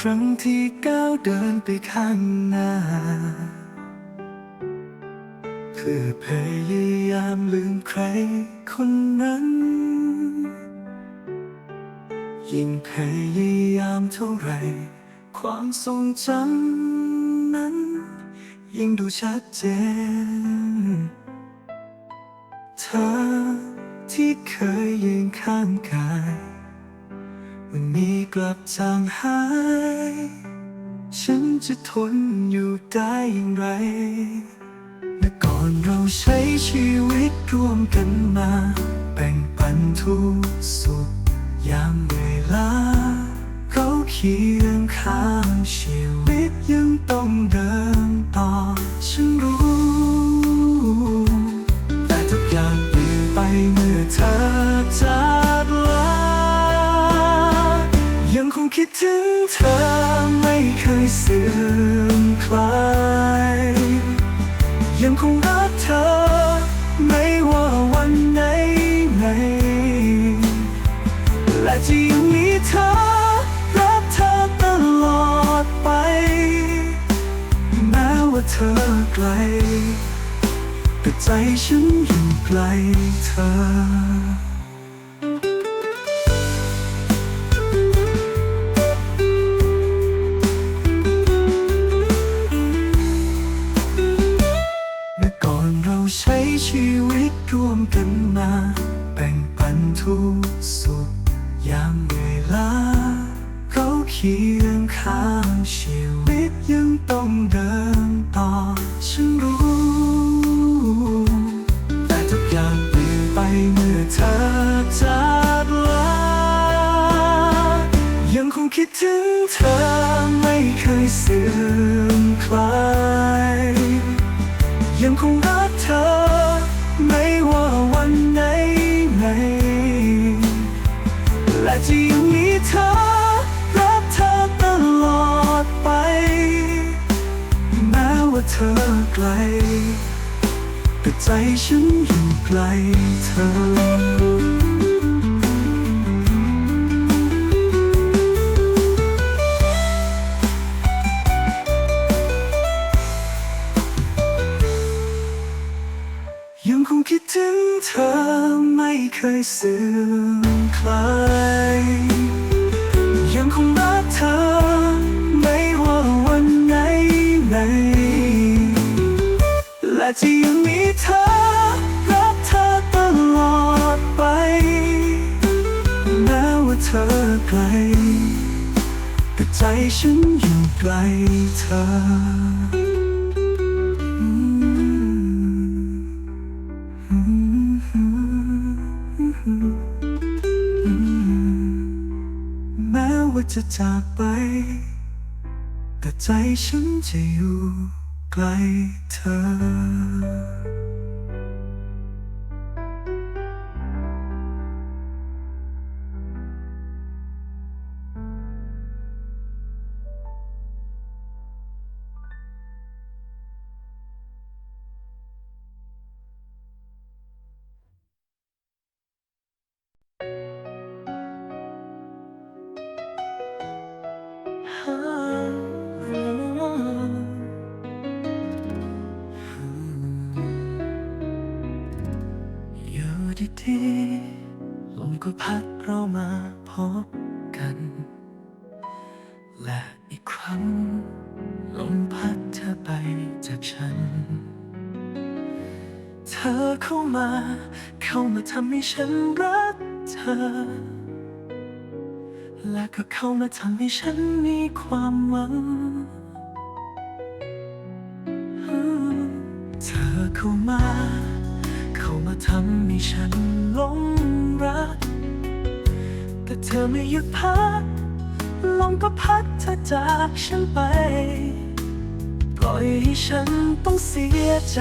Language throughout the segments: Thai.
ครั้งที่ก้าวเดินไปข้างหน้า เพื่อพยายามลืมใครคนนั้น ยิ่งพยายามเท่าไร ความทรงจำนั้น ยิ่งดูชัดเจน เธอที่เคยยืนข้างกาย วันนี้กลับจางหาย ฉันจะทนอยู่ได้อย่างไรเมื่ก่อนเราใช้ชีวิตร่วมกันมา แบ่งปันทุกสุขยามเวลาเขาเคียงข้างชีวิตยังต้องเดินต่อ ฉันรู้ สื่อมคลายยังคงรักเธอ ไม่ว่าวันไหนไหนและที่ยังมีเธอ รักเธอตลอดไป แม้ว่าเธอไกล แต่ใจฉันอยู่ไกลเธอ ถึงเธอไม่เคยเสื่อมคลาย ยังคงรักเธอ ไม่ว่าวันไหนไหนและที่ยังมีเธอ รักเธอตลอดไป แม้ว่าเธอไกล แต่ใจฉันอยู่ไกลเธอ เสื่อมคลายยังคงรักเธอ ไม่ว่าวันไหนไหน และที่ยังมีเธอ รักเธอตลอดไป แม้ว่าเธอไกลแต่ใจฉันอยู่ไกลเธอ จะจากไป แต่ใจฉันจะอยู่ใกล้เธอ เข้ามาทำให้ฉันรักเธอ และก็เข้ามาทำให้ฉันมีความหวัง เธอเข้ามา เข้ามาทำให้ฉันหลงรัก แต่เธอไม่หยุดพักลมก็พัดเธอจากฉันไป ปล่อยให้ฉันต้องเสียใจ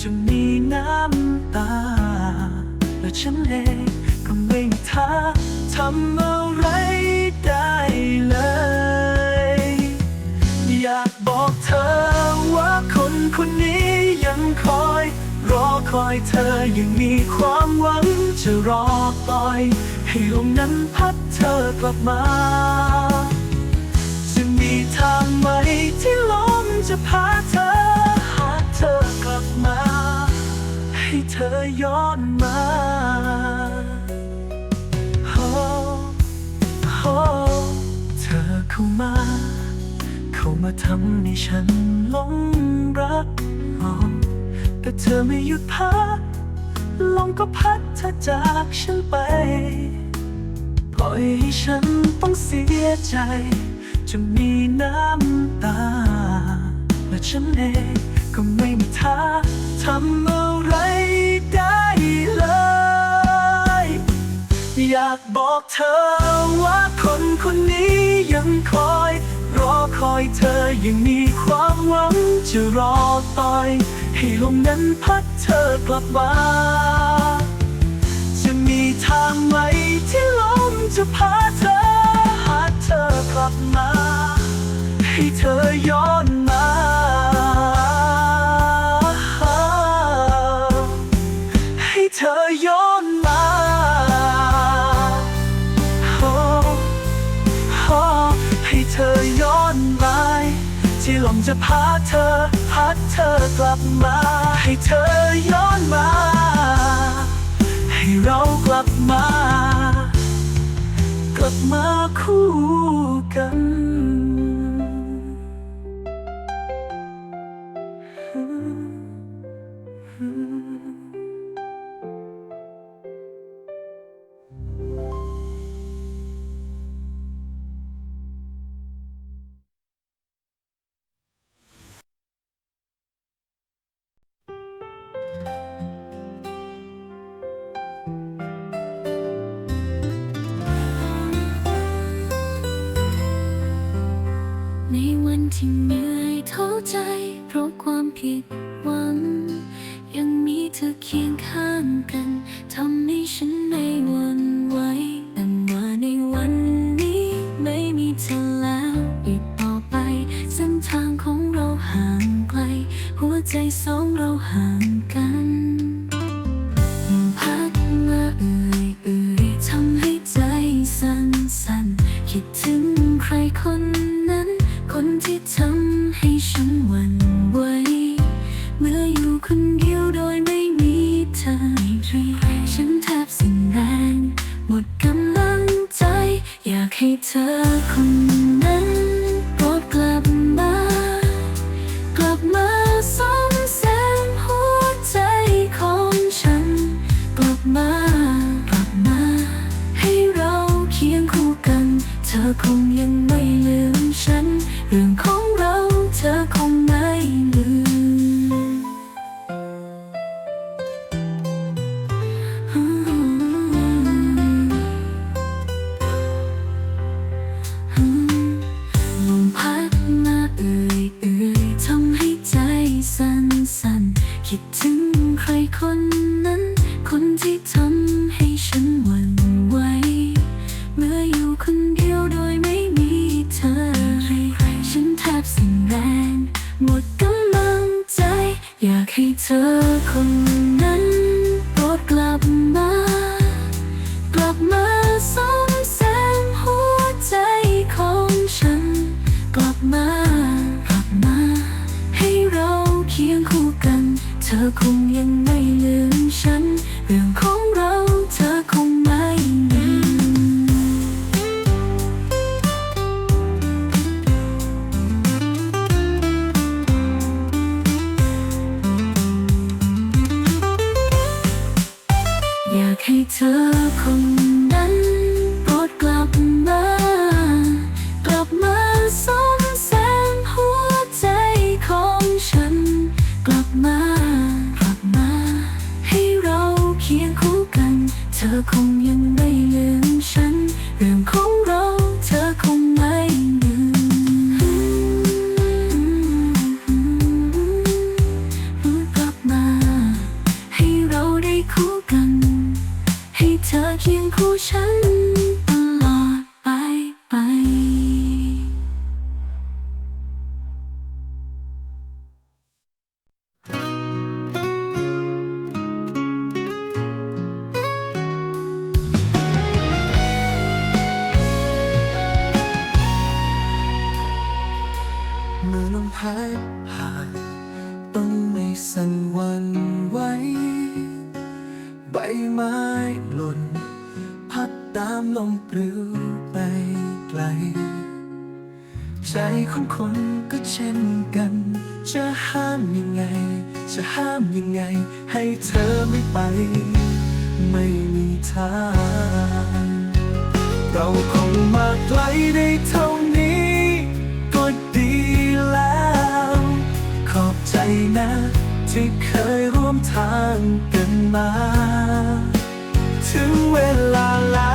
จนมีน้ำตา ฉันเองก็ไม่มีทางทำอะไรได้เลย อยากบอกเธอว่าคนคนนี้ยังคอย รอคอยเธอยังมีความหวังจะรอปล่อย ให้ลมนั้นพัดเธอกลับมา จะพาเธอ หาเธอกลับมา ให้เธอย้อนมา โอ้เธอเข้ามา เข้ามาทำให้ฉันหลงรักอ๋อแต่เธอไม่หยุดพักลมก็พัดเธอจากฉันไปปล่อยให้ฉันต้องเสียใจจนมีน้ำตา และฉันเองก็ไม่มีทาทำอะไรได้เลย อยาก บอกเธอว่าคนคนนี้ยังคอย รอคอยเธอยังมีความหวังจะรอต่อย ให้ลมนั้นพัดเธอกลับมาจะมีทางไหมที่ลมจะพาเธอ หาเธอกลับมา ให้เธอย้อนมา จะพาเธอพัดเธอกลับมา ให้เธอย้อนมา ให้เรากลับมา กลับมาคู่กันใน ร ธอคงยังไม่ลืมฉัน เรื่องของเราเธอคง บสิ้นแรง หมดกำลังใจ อยากให้เธอคนา ฉันตลอดไมือลมพัดผ่านต้องไม่สั่นวันไหวใบไม้หล่น ตามลมปลิวไปไกล ใจของคนก็เช่นกัน จะห้ามยังไง จะห้ามยังไง ให้เธอไม่ไป ไม่มีทาง เราคงมาไกลได้เท่านี้ ก็ดีแล้ว ขอบใจนะ ที่เคยร่วมทางกันมา ถึงเวลาแล้ว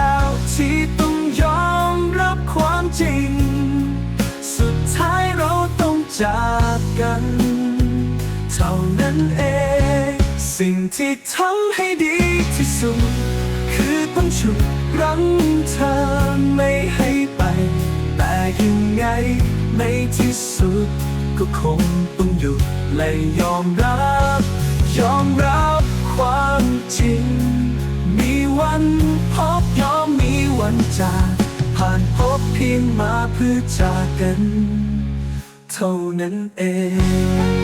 ที่ทำให้ดีที่สุด คือต้องฉุดรั้งเธอไม่ให้ไป แต่ยังไงในที่สุด ก็คงต้องหยุดและยอมรับ ยอมรับความจริง มีวันพบยอมมีวันจากผ่านพบเพียงมาเพื่อจากกัน เท่านั้นเอง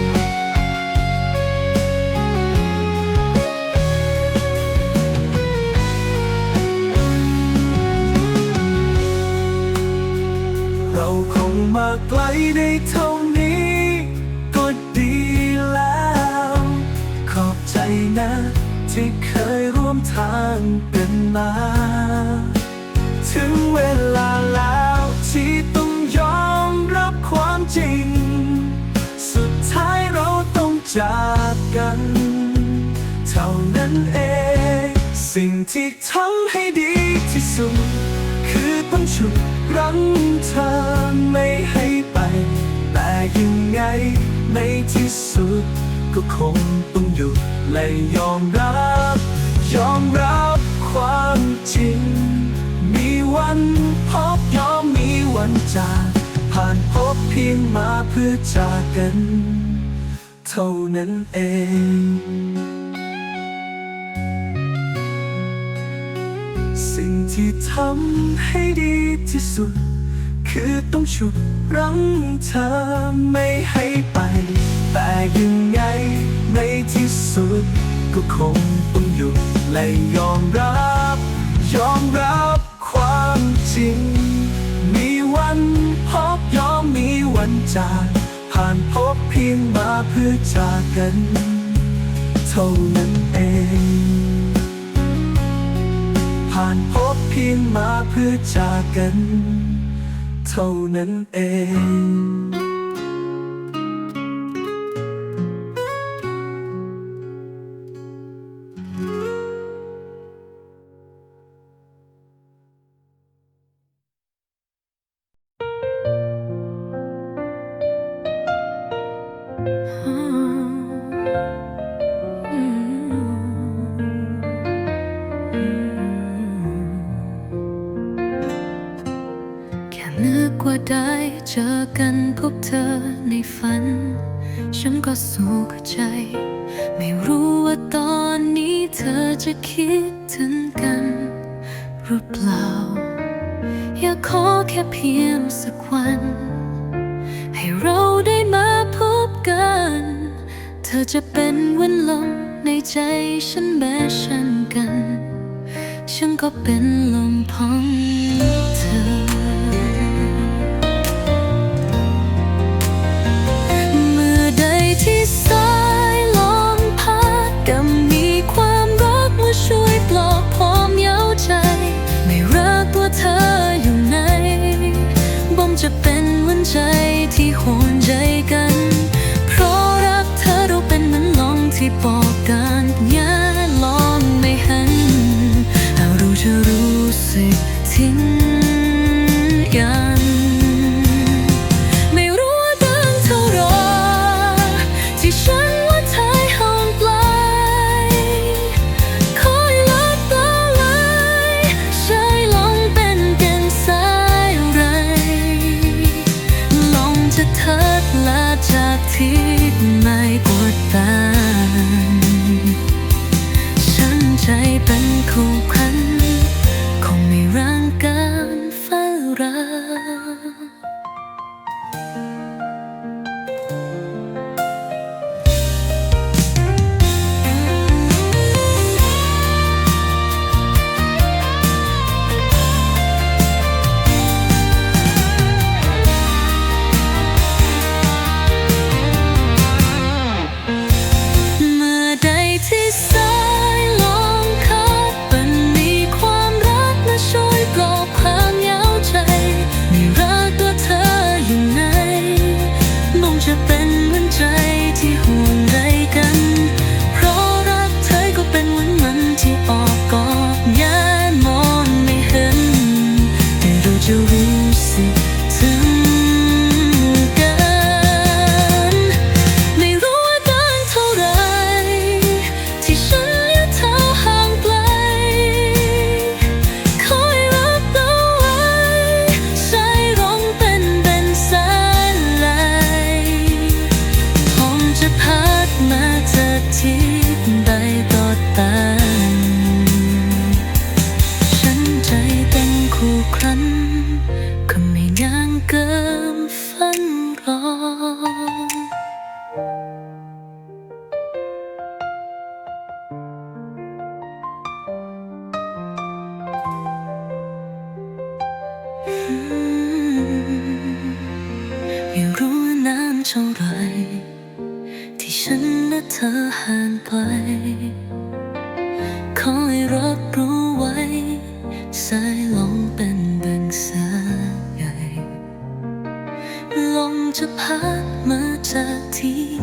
งมาไกลได้เท่านี้ก็ดีแล้ว ขอบใจนะ ที่เคยร่วมทางกันมา ถึงเวลาแล้วที่ต้องยอมรับความจริง สุดท้ายเราต้องจากกัน เท่านั้นเอง สิ่งที่ทำให้ดีที่สุด คือต้องฉุด รั้งเธอไม่ให้ไป แต่ยังไงในที่สุด ก็คงต้องหยุดและยอมรับ ยอมรับความจริง มีวันพบยอมมีวันจากผ่านพบเพียงมาเพื่อจากกัน เท่านั้นเอง ที่ทำให้ดีที่สุด คือต้องฉุดรั้งเธอไม่ให้ไป แต่ยังไงในที่สุด ก็คงต้องหยุดและยอมรับ ยอมรับความจริง มีวันพบยอมมีวันจากผ่านพบเพียงมาเพื่อจากกัน เท่านั้นเอง พียงมาเพื่อจากกัน เท่านั้นเอง ได้เจอกันพบเธอในฝัน ฉันก็สู้กับใจ ไม่รู้ว่าตอนนี้เธอจะคิดถึงกันหรือเปล่า อยากขอแค่เพียงสักวัน ให้เราได้มาพบกัน เธอจะเป็นวันลมในใจฉันแม้ฉันกัน ฉันก็เป็นลม จะพัดมาจากที่